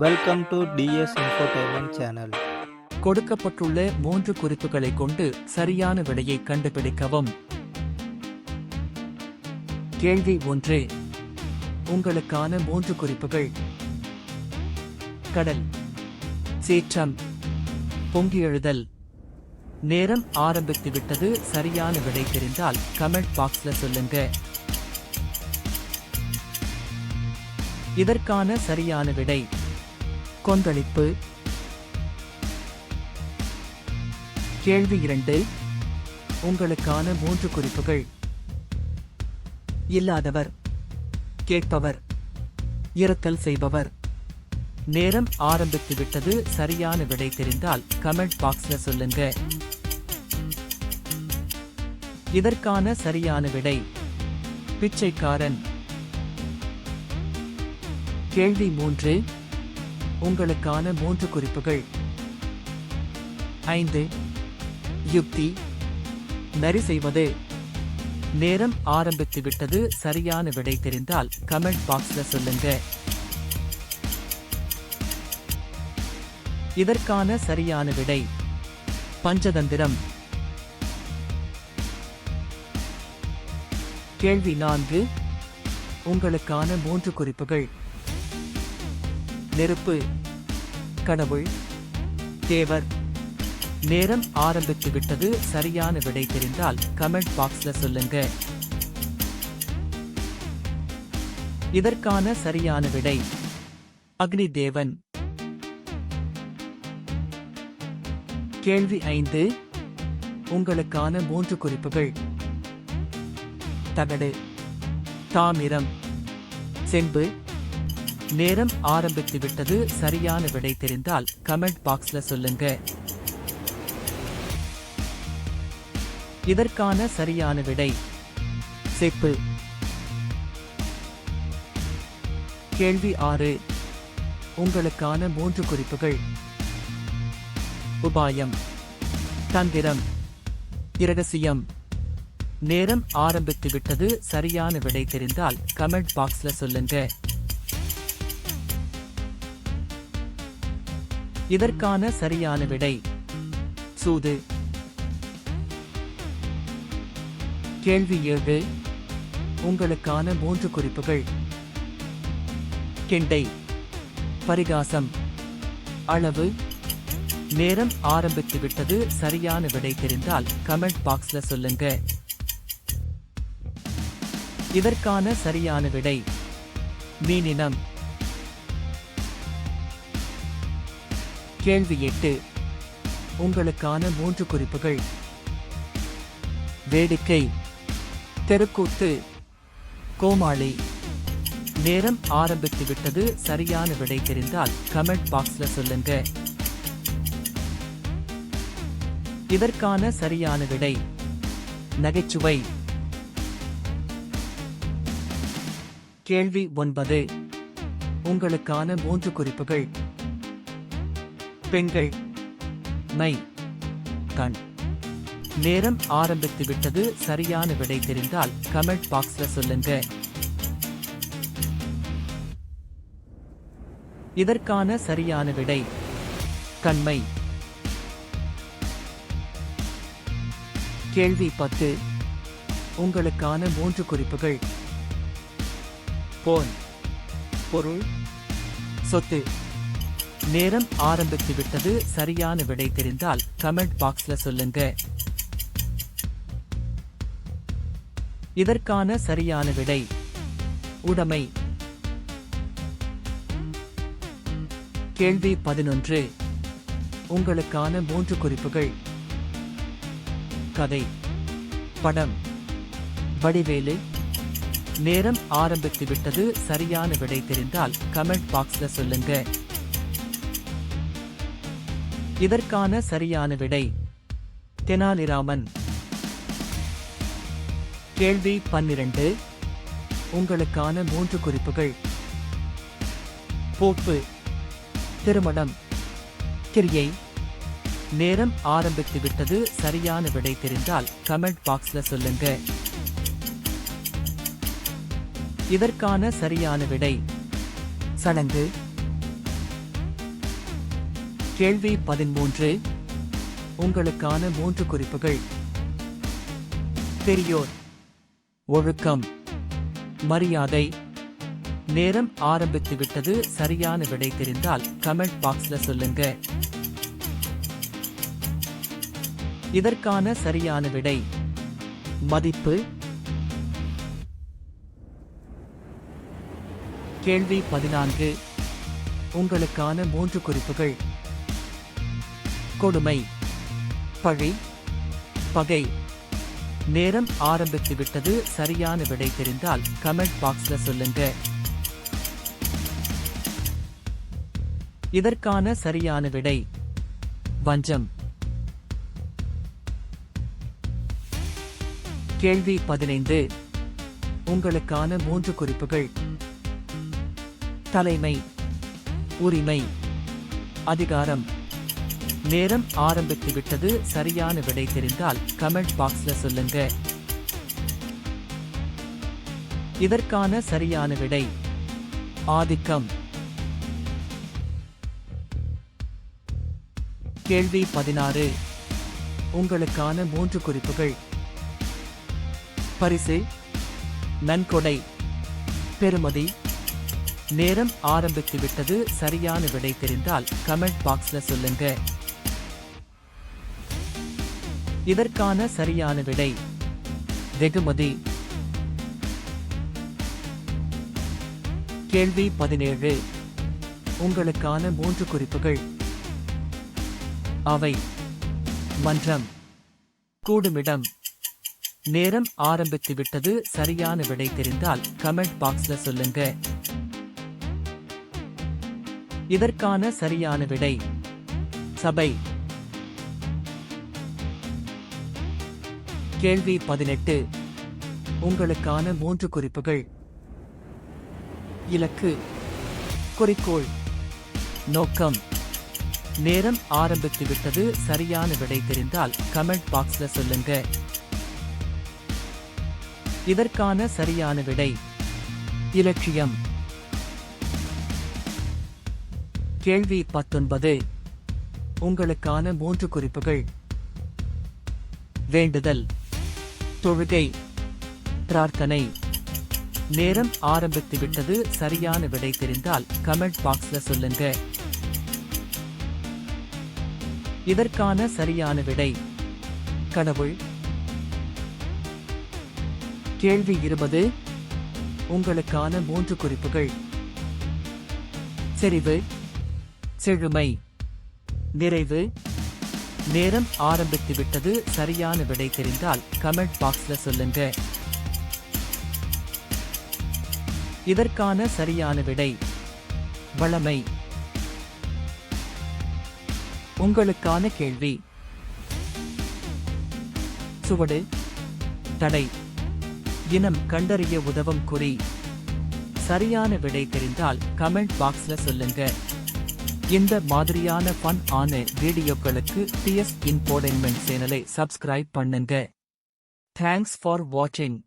Welcome to TS infotainment channel கொடுக்கப்பட்டுள்ள மூன்று குறிப்புகளை கொண்டு சரியான விடையை கண்டுபிடிக்கவும். கேள்வி ஒன்று. உங்களுக்கான மூன்று குறிப்புகள். கடல். சீற்றம். பொங்கி எழுதல். நேரம் ஆரம்பித்து விட்டது சரியான விடை தெரிந்தால் கமெண்ட் பாக்ஸ்ல சொல்லுங்க. இதற்கான சரியான விடை. கொந்தளிப்பு. கேள்வி இரண்டு. உங்களுக்கான மூன்று குறிப்புகள். இல்லாதவர் கேட்பவர் இரத்தல் செய்பவர். நேரம் ஆரம்பித்து விட்டது சரியான விடை தெரிந்தால் கமெண்ட் பாக்ஸ்ல சொல்லுங்க. இதற்கான சரியான விடை பிச்சைக்காரன். கேள்வி மூன்று. உங்களுக்கான மூன்று குறிப்புகள். ஐந்து. யுக்தி. நரி செய்வது. நேரம் ஆரம்பித்து விட்டது சரியான விடை தெரிந்தால் கமெண்ட் பாக்ஸ்ல சொல்லுங்க. இதற்கான சரியான விடை. பஞ்சதந்திரம். கேள்வி நான்கு. உங்களுக்கான மூன்று குறிப்புகள். நெருப்பு. கடவுள் தேவர். நேரம் ஆரம்பித்து விட்டது சரியான விடை தெரிந்தால் கமெண்ட் பாக்ஸ்ல சொல்லுங்க. இதற்கான சரியான விடை அக்னி தேவன் கேள்வி ஐந்து உங்களுக்கான மூன்று குறிப்புகள். தகடு தாமிரம் செம்பு நேரம் ஆரம்பித்து விட்டது சரியான விடை தெரிந்தால் கமெண்ட் பாக்ஸ்ல சொல்லுங்க. இதற்கான சரியான விடை. செப்பு. கேள்வி ஆறு. உங்களுக்கான மூன்று குறிப்புகள். உபாயம். தந்திரம். இரகசியம். நேரம் ஆரம்பித்து விட்டது சரியான விடை தெரிந்தால் கமெண்ட் பாக்ஸ்ல சொல்லுங்க. இதற்கான சரியான விடை. சூது. கேள்வி ஏழு. உங்களுக்கான மூன்று குறிப்புகள். கிண்டை. பரிகாசம். அளவு. நேரம் ஆரம்பித்து விட்டது. சரியான விடை தெரிந்தால் கமெண்ட் பாக்ஸ்ல சொல்லுங்க. இதற்கான சரியான விடை. மீனினம். கேள்வி எட்டு. உங்களுக்கான மூன்று குறிப்புகள். வேடிக்கை. தெருக்கூத்து. கோமாளி. நேரம் ஆரம்பித்து விட்டது. சரியான விடை தெரிந்தால் கமெண்ட் பாக்ஸ்ல சொல்லுங்க. இதற்கான சரியான விடை. நகைச்சுவை. கேள்வி ஒன்பது. உங்களுக்கான மூன்று குறிப்புகள். பெண்கள் மை கண். நேரம் ஆரம்பித்து விட்டது சரியான விடை தெரிந்தால் கமெண்ட் பாக்ஸ்ல சொல்லுங்க. இதற்கான சரியான விடை கண்மை. கேள்வி பத்து. உங்களுக்கான மூன்று குறிப்புகள். போன் பொருள் சொத்து. நேரம் ஆரம்பித்து விட்டது. சரியான விடை தெரிந்தால் கமெண்ட் பாக்ஸ்ல சொல்லுங்க. இதற்கான சரியான விடை. உடைமை. கேள்வி பதினொன்று. உங்களுக்கான மூன்று குறிப்புகள். கதை. படம். வடிவேலு. நேரம் ஆரம்பித்து விட்டது. சரியான விடை தெரிந்தால் கமெண்ட் பாக்ஸ்ல சொல்லுங்க. இதற்கான சரியான விடை தெனாலிராமன். கேள்வி பன்னிரண்டு. உங்களுக்கான மூன்று குறிப்புகள். போப்பு. திருமணம். கிரியை. நேரம் ஆரம்பித்து விட்டது. சரியான விடை தெரிந்தால் கமெண்ட் பாக்ஸ்ல சொல்லுங்க. இதற்கான சரியான விடை. சடங்கு. கேள்வி பதிமூன்று உங்களுக்கான மூன்று குறிப்புகள். பெரியோர். ஒழுக்கம். மரியாதை. நேரம் ஆரம்பித்து விட்டது சரியான விடை தெரிந்தால் கமெண்ட் பாக்ஸ்ல சொல்லுங்க. இதற்கான சரியான விடை. மதிப்பு. கேள்வி பதினான்கு. உங்களுக்கான மூன்று குறிப்புகள். கொடுமை. பழி பகை. நேரம் ஆரம்பித்து விட்டது. சரியான விடை தெரிந்தால் கமெண்ட் பாக்ஸ்ல சொல்லுங்க. இதற்கான சரியான விடை. வஞ்சம். கேள்வி பதினைந்து. உங்களுக்கான மூன்று குறிப்புகள். தலைமை உரிமை அதிகாரம். நேரம் ஆரம்பித்து விட்டது. சரியான விடை தெரிந்தால் கமெண்ட் பாக்ஸ்ல சொல்லுங்க. இதற்கான சரியான விடை ஆதிக்கம். கேள்வி பதினாறு. உங்களுக்கான மூன்று குறிப்புகள். பரிசு நன்கொடை பெறுமதி. நேரம் ஆரம்பித்து விட்டது. சரியான விடை தெரிந்தால் கமெண்ட் பாக்ஸ்ல சொல்லுங்க. இதற்கான சரியான விடை. வெகுமதி. கேள்வி பதினேழு. உங்களுக்கான மூன்று குறிப்புகள். அவை. மன்றம். கூடுமிடம். நேரம் ஆரம்பித்து விட்டது. சரியான விடை தெரிந்தால் கமெண்ட் பாக்ஸ்ல சொல்லுங்க. இதற்கான சரியான விடை. சபை. கேள்வி பதினெட்டு. உங்களுக்கான மூன்று குறிப்புகள். இலக்கு குறிக்கோள் நோக்கம். நேரம் ஆரம்பித்து விட்டது சரியான விடை தெரிந்தால் கமெண்ட் பாக்ஸ்ல சொல்லுங்க. இதற்கான சரியான விடை. இலட்சியம் கேள்வி பத்தொன்பது. உங்களுக்கான மூன்று குறிப்புகள். வேண்டுதல். தொழுகை. பிரார்த்தனை. நேரம் ஆரம்பித்து விட்டது சரியான விடை தெரிந்தால் கமெண்ட் பாக்ஸ்ல சொல்லுங்க. இதற்கான சரியான விடை. கடவுள். கேள்வி இருபது. உங்களுக்கான மூன்று குறிப்புகள். செறிவு. செழுமை. நிறைவு. நேரம் ஆரம்பித்து விட்டது சரியான விடை தெரிந்தால் கமெண்ட் பாக்ஸ்ல சொல்லுங்க. இதற்கான சரியான விடை வளமை. உங்களுக்கான கேள்வி. சுவடு தடை. இனம் கண்டறிய உதவும் குறி. சரியான விடை தெரிந்தால் கமெண்ட் பாக்ஸ்ல சொல்லுங்க. இந்த மாதிரியான ஃபன் ஆன வீடியோக்களுக்கு டிஎஸ் இன்ஃபோடைன்மெண்ட் சேனலை சப்ஸ்கிரைப் பண்ணுங்க. தேங்க்ஸ் ஃபார் வாட்சிங்